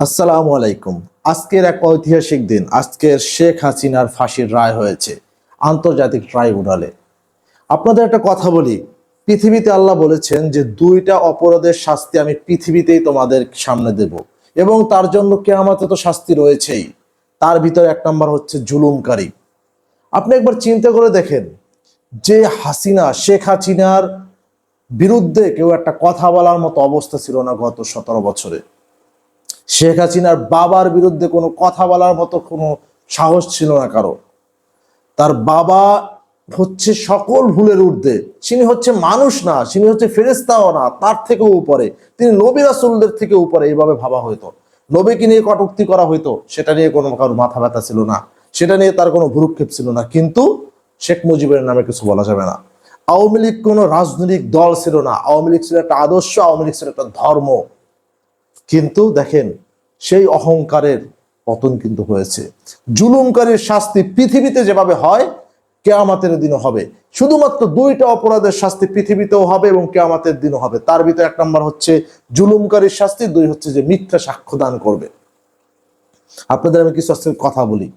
আসসালামু আলাইকুম। আজকের এক ঐতিহাসিক দিন। আজকের শেখ হাসিনার ফাঁসির রায় হয়েছে আন্তর্জাতিক ট্রাইব্যুনালে। আপনাদের একটা কথা বলি, পৃথিবীতে আল্লাহ বলেছেন যে দুইটা অপরাধের শাস্তি আমি পৃথিবীতেই তোমাদের সামনে দেব এবং তার জন্য কেয়ামতে তো শাস্তি রয়েছেই। তার ভিতরে এক নম্বর হচ্ছে জুলুমকারী। আপনি একবার চিন্তা করে দেখেন, যে হাসিনা, শেখ হাসিনার বিরুদ্ধে কেউ একটা কথা বলার মতো অবস্থা ছিল না গত সতেরো বছরে। শেখ হাসিনার বাবার বিরুদ্ধে কোনো কথা বলার মতো কোনো সাহস ছিল না কারও। তার বাবা হচ্ছে সকল ভুলের ঊর্ধ্বে। তিনি হচ্ছে মানুষ না তিনি হচ্ছে ফেরেস্তাও না, তার থেকেও উপরে। তিনি নবী রাসুলদের থেকে উপরে এইভাবে ভাবা হইতো। নবীকে নিয়ে কটুক্তি করা হইতো, সেটা নিয়ে কোনো কারও মাথা ব্যথা ছিল না। সেটা নিয়ে তার কোনো ভুরুক্ষেপ ছিল না। কিন্তু শেখ মুজিবের নামে কিছু বলা যাবে না। আওয়ামী লীগ কোনো রাজনৈতিক দল ছিল না। আওয়ামী লীগ ছিল একটা আদর্শ, আওয়ামী লীগ ছিল একটা ধর্ম। কিন্তু দেখেন, সেই অহংকারের পতন কিন্তু হয়েছে। জুলুমকারীর শাস্তি পৃথিবীতে যেভাবে হয়, কেয়ামাতের দিনও হবে। শুধুমাত্র দুইটা অপরাধের শাস্তি পৃথিবীতেও হবে এবং কেয়ামাতের দিনও হবে। তার ভিতরে এক নম্বর হচ্ছে জুলুমকারীর শাস্তি, দুই হচ্ছে যে মিথ্যা সাক্ষ্য দান করবে। আপনাদের আমি কিছু কথা বলি।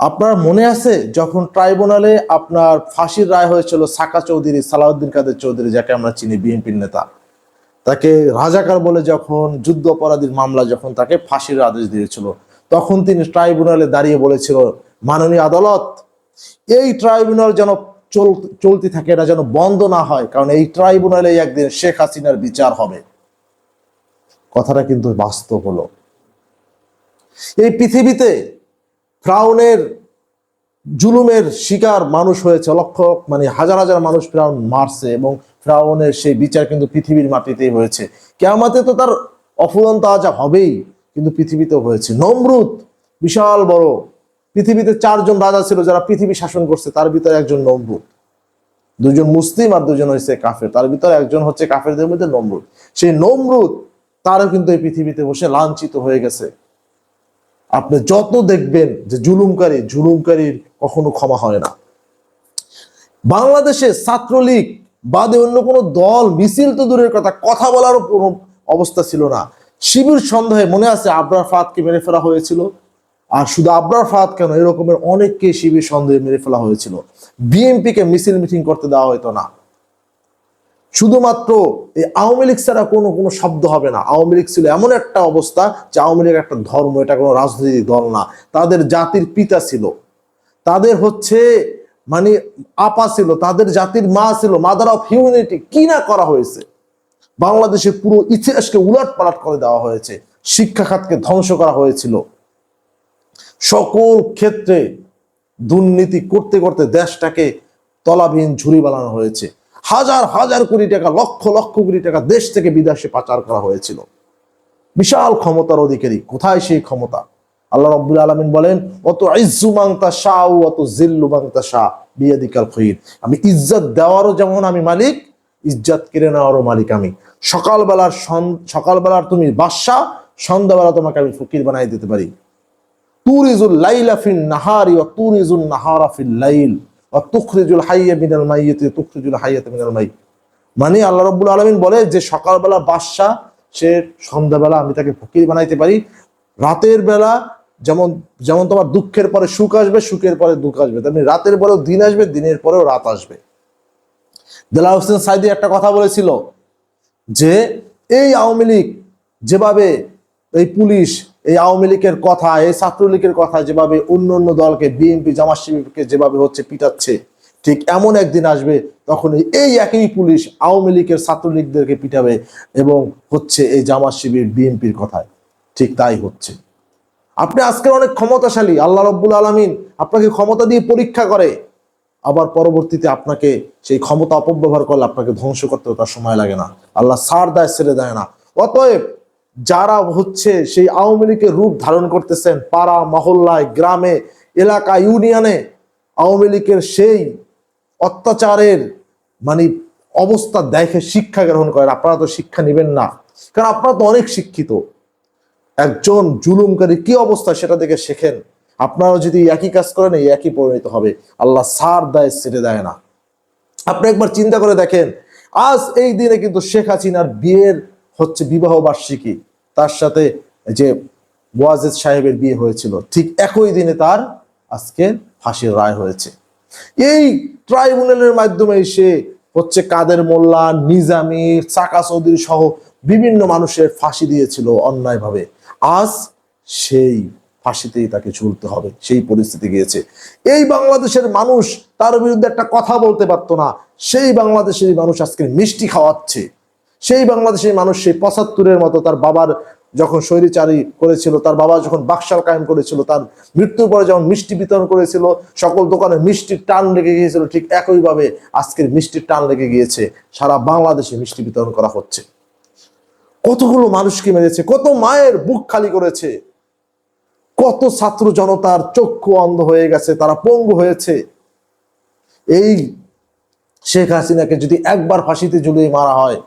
আপনার মনে আছে, যখন ট্রাইব্যুনালে আপনার ফাঁসির রায় হয়েছিল সাকা চৌধুরী, সালাউদ্দিন কাদের চৌধুরী, যাকে আমরা চিনি, বিএনপির নেতা তাকে রাজাকার বলে যখন যুদ্ধ অপরাধীর মামলা যখন তাকে ফাঁসির আদেশ দিয়েছিল, তখন তিনি ট্রাইব্যুনালে দাঁড়িয়ে বলেছিল, মাননীয় আদালত, এই ট্রাইব্যুনাল যেন চল, চলতে থাকে, এটা যেন বন্ধ না হয়, কারণ এই ট্রাইব্যুনালে একদিন শেখ হাসিনার বিচার হবে। কথাটা কিন্তু বাস্তব হলো। এই পৃথিবীতে ফ্রাউনের জুলুমের শিকার মানুষ হয়েছে, লক্ষ মানে হাজার হাজার মানুষ ফ্রাউন মারছে এবং ফ্রাউনের সেই বিচার কিন্তু পৃথিবীর মাটিতেই হয়েছে। কেয়ামাতে তো তার অফুরন্ত আজাব হবেই, কিন্তু পৃথিবীতেও হয়েছে। নমরুদ বিশাল বড়। পৃথিবীতে চারজন রাজা ছিল যারা পৃথিবী শাসন করছে, তার ভিতরে একজন নমরুদ। দুজন মুসলিম আর দুজন হয়েছে কাফের। তার ভিতরে একজন হচ্ছে কাফেরদের মধ্যে নমরুদ। সেই নমরুদ, তারও কিন্তু এই পৃথিবীতে বসে লাঞ্ছিত হয়ে গেছে। আপনি যত দেখবেন যে জুলুমকারী, জুলুমকারীর কখনো ক্ষমা হয় না। বাংলাদেশে ছাত্রলীগ বাদে অন্য কোনো দল, মিছিল তো দূরের কথা কথা বলারও কোনো অবস্থা ছিল না। শিবির সন্দেহে মনে আছে আবরার ফাদকে মেরে ফেলা হয়েছিল? আর শুধু আবরার ফাদ কেন এরকমের অনেককে শিবির সন্দেহে মেরে ফেলা হয়েছিল। বিএনপিকে মিছিল মিটিং করতে দেওয়া হতো না। শুধুমাত্র এই আওয়ামী লীগ ছাড়া কোনো কোনো শব্দ হবে না। আওয়ামী লীগ ছিল এমন একটা অবস্থা যে আওয়ামী লীগ একটা ধর্ম, এটা কোনো রাজনৈতিক দল না। তাদের জাতির পিতা ছিল। তাদের হচ্ছে মানে আপা ছিল, তাদের জাতির মা ছিল মাদার অফ হিউম্যানিটি কি না করা হয়েছে? বাংলাদেশের পুরো ইতিহাসকে উলট পালট করে দেওয়া হয়েছে শিক্ষা খাতকে ধ্বংস করা হয়েছিল। সকল ক্ষেত্রে দুর্নীতি করতে করতে দেশটাকে তলাবিহীন ঝুড়ি বানানো হয়েছে। হাজার হাজার কোটি টাকা, লক্ষ লক্ষ কোটি টাকা দেশ থেকে বিদেশে পাচার করা হয়েছিল। বিশাল ক্ষমতার অধিকারী, কোথায় সেই ক্ষমতা? আল্লাহ রব্বুল আলমিন বলেন, অত ইজ্জু মাংতা শাহ অত জিল্লু মাংতা শাহ বিয়াদিকাল খৈর। আমি ইজ্জত দেওয়ারও যেমন আমি মালিক, ইজ্জত কেড়ে নেওয়ারও মালিক আমি। সকালবেলার সকালবেলার তুমি বাদশাহ, সন্ধ্যাবেলা তোমাকে আমি ফকির বানাই দিতে পারি। তুরিজুল লাইলা ফিন নাহারি ও তুরিজুল নাহারা ফিল লাইল ও তুখরিজুল মিনাল মাইয়িতি তুখরিজুল হাইয়াতি মিনাল মাই মানে আল্লাহ রাব্বুল আলামিন বলে যে সকালবেলা বাদশা সে সন্ধ্যাবেলা আমি তাকে ফকির বানাইতে পারি। রাতের বেলা যেমন যেমন তোমার দুঃখের পরে সুখ আসবে, সুখের পরে দুঃখ আসবে। তেমনি রাতের পরেও দিন আসবে, দিনের পরেও রাত আসবে। দেলা হোসেন সাইদি একটা কথা বলেছিল যে, এই আওয়ামী লীগ যেভাবে এই পুলিশ, এই আওয়ামী লীগের কথা, এই ছাত্রলীগের কথা যেভাবে অন্য অন্য দলকে, বিএনপি, জামাত শিবিরকে যেভাবে হচ্ছে পিটাচ্ছে, ঠিক এমন একদিন আসবে তখন এই একই পুলিশ আওয়ামী লীগের ছাত্রলীগদেরকে পিটাবে এবং হচ্ছে এই জামাত শিবির, বিএনপির কথায়, ঠিক তাই হচ্ছে। আপনি আজকে অনেক ক্ষমতাশালী, আল্লাহ রব্বুল আলমিন আপনাকে ক্ষমতা দিয়ে পরীক্ষা করে। আবার পরবর্তীতে আপনাকে সেই ক্ষমতা অপব্যবহার করলে আপনাকে ধ্বংস করতে তার সময় লাগে না। আল্লাহ সার দেয়, ছেড়ে দেয় না। অতএব যারা হচ্ছে সেই আওয়ামী লীগের রূপ ধারণ করতেছেন, পাড়া, মহল্লায়, গ্রামে, এলাকা, ইউনিয়নে, আওয়ামী লীগের সেই অত্যাচারের মানে অবস্থা দেখে শিক্ষা গ্রহণ করেন। আপনারা তো শিক্ষা নেবেন না। কারণ আপনারা তো অনেক শিক্ষিত। একজন জুলুমকারী কি অবস্থা সেটা দেখে শেখেন। আপনারা যদি একই কাজ করেন, এই একই পরিণত হবে। আল্লাহ সার দেয় ছেড়ে দেয় না। আপনি একবার চিন্তা করে দেখেন, আজ এই দিনে কিন্তু শেখ হাসিনার বিয়ের হচ্ছে বিবাহ বার্ষিকী। তার সাথে যে ওয়াজেদ সাহেবের বিয়ে হয়েছিল, ঠিক একই দিনে তার আজকে ফাঁসির রায় হয়েছে। এই ট্রাইব্যুনালের মাধ্যমে সে হচ্ছে কাদের মোল্লা, নিজামি, চাকা চৌধুরী সহ বিভিন্ন মানুষের ফাঁসি দিয়েছিল অন্যায়ভাবে। আজ সেই ফাঁসিতেই তাকে ঝুলতে হবে, সেই পরিস্থিতি গিয়েছে। এই বাংলাদেশের মানুষ তার বিরুদ্ধে একটা কথা বলতে পারতো না, সেই বাংলাদেশের মানুষ আজকে মিষ্টি খাওয়াচ্ছে। সেই বাংলাদেশের মানুষ সেই পঁচাত্তরের মতো তার বাবার যখন স্বৈরিচারী করেছিল, তার বাবা যখন বাকশাল কায়েম করেছিল, তার মৃত্যুর পরে যখন মিষ্টি বিতরণ করেছিল, সকল দোকানে মিষ্টির টান লেগে গিয়েছিল, ঠিক একইভাবে আজকের মিষ্টির টান লেগে গিয়েছে, সারা বাংলাদেশে মিষ্টি বিতরণ করা হচ্ছে। কতগুলো মানুষকে মেরেছে, কত মায়ের বুক খালি করেছে, কত ছাত্র জনতার চক্ষু অন্ধ হয়ে গেছে, তারা পঙ্গু হয়েছে। এই শেখ হাসিনাকে যদি একবার ফাঁসিতে ঝুলিয়ে মারা হয়,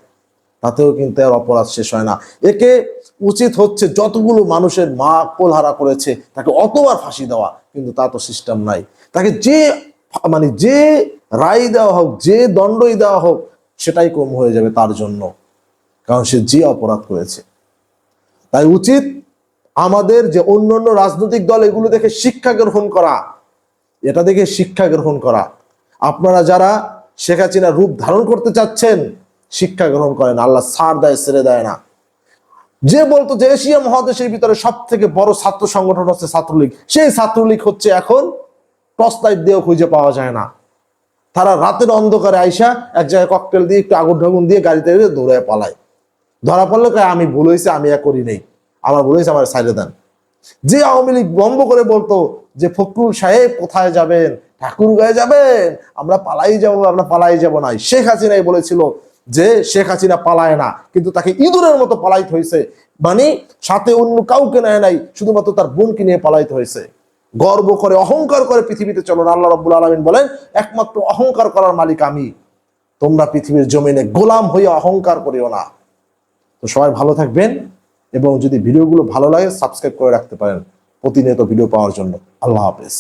তাতেও কিন্তু এর অপরাধ শেষ হয় না। একে উচিত হচ্ছে যতগুলো মানুষের মা কোলহারা করেছে, তাকে অতবার ফাঁসি দেওয়া, কিন্তু তা তো সিস্টেম নাই। তাকে যে মানে যে রায় দেওয়া হোক, যে দণ্ডই দেওয়া হোক, সেটাই কম হয়ে যাবে তার জন্য। কারণ সে যে অপরাধ করেছে। তাই উচিত আমাদের যে অন্য অন্য রাজনৈতিক দল এগুলো দেখে শিক্ষা গ্রহণ করা। এটা দেখে শিক্ষা গ্রহণ করা। আপনারা যারা শেখ হাসিনা রূপ ধারণ করতে চাচ্ছেন, শিক্ষা গ্রহণ করেন। আল্লাহ সার দেয় ছেড়ে দেয় না। যে বলতো যে এশিয়া মহাদেশের ভিতরে সব থেকে বড় ছাত্র সংগঠন হচ্ছে ছাত্রলীগ। সেই ছাত্রলীগ হচ্ছে এখন লাইট দিয়েও খুঁজে পাওয়া যায় না। তারা রাতের অন্ধকারে আইসা এক জায়গায় ককটেল দিয়ে একটু আগুন ঠাগুন দিয়ে গাড়িতে দৌড়ায় পালায়। ধরা পড়লে কয়, আমি ভুল হয়েছে আমি এক করি নেই। আমার ভুল হয়েছে আমার সাইডে দেন। যে আওয়ামী লীগ বম্ব করে বলতো যে ফখরুল সাহেব কোথায় যাবেন? ঠাকুর গায়ে যাবেন? আমরা পালাই যাব আমরা পালাই যাব না। শেখ হাসিনাই বলেছিল যে শেখ হাসিনা পালায় না কিন্তু তাকে ইঁদুরের মতো পালাইতে হয়েছে মানে সাথে অন্য কাউকে নেয় নাই শুধুমাত্র তার বোনকে নিয়ে পালাইতে হয়েছে গর্ব করে অহংকার করে পৃথিবীতে চলো আল্লাহ রব্বুল আলমিন বলেন একমাত্র অহংকার করার মালিক আমি। তোমরা পৃথিবীর জমিনে গোলাম হয়ে অহংকার করিও না। তো সবাই ভালো থাকবেন এবং যদি ভিডিওগুলো ভালো লাগে সাবস্ক্রাইব করে রাখতে পারেন প্রতিনিয়ত ভিডিও পাওয়ার জন্য। আল্লাহ হাফেজ।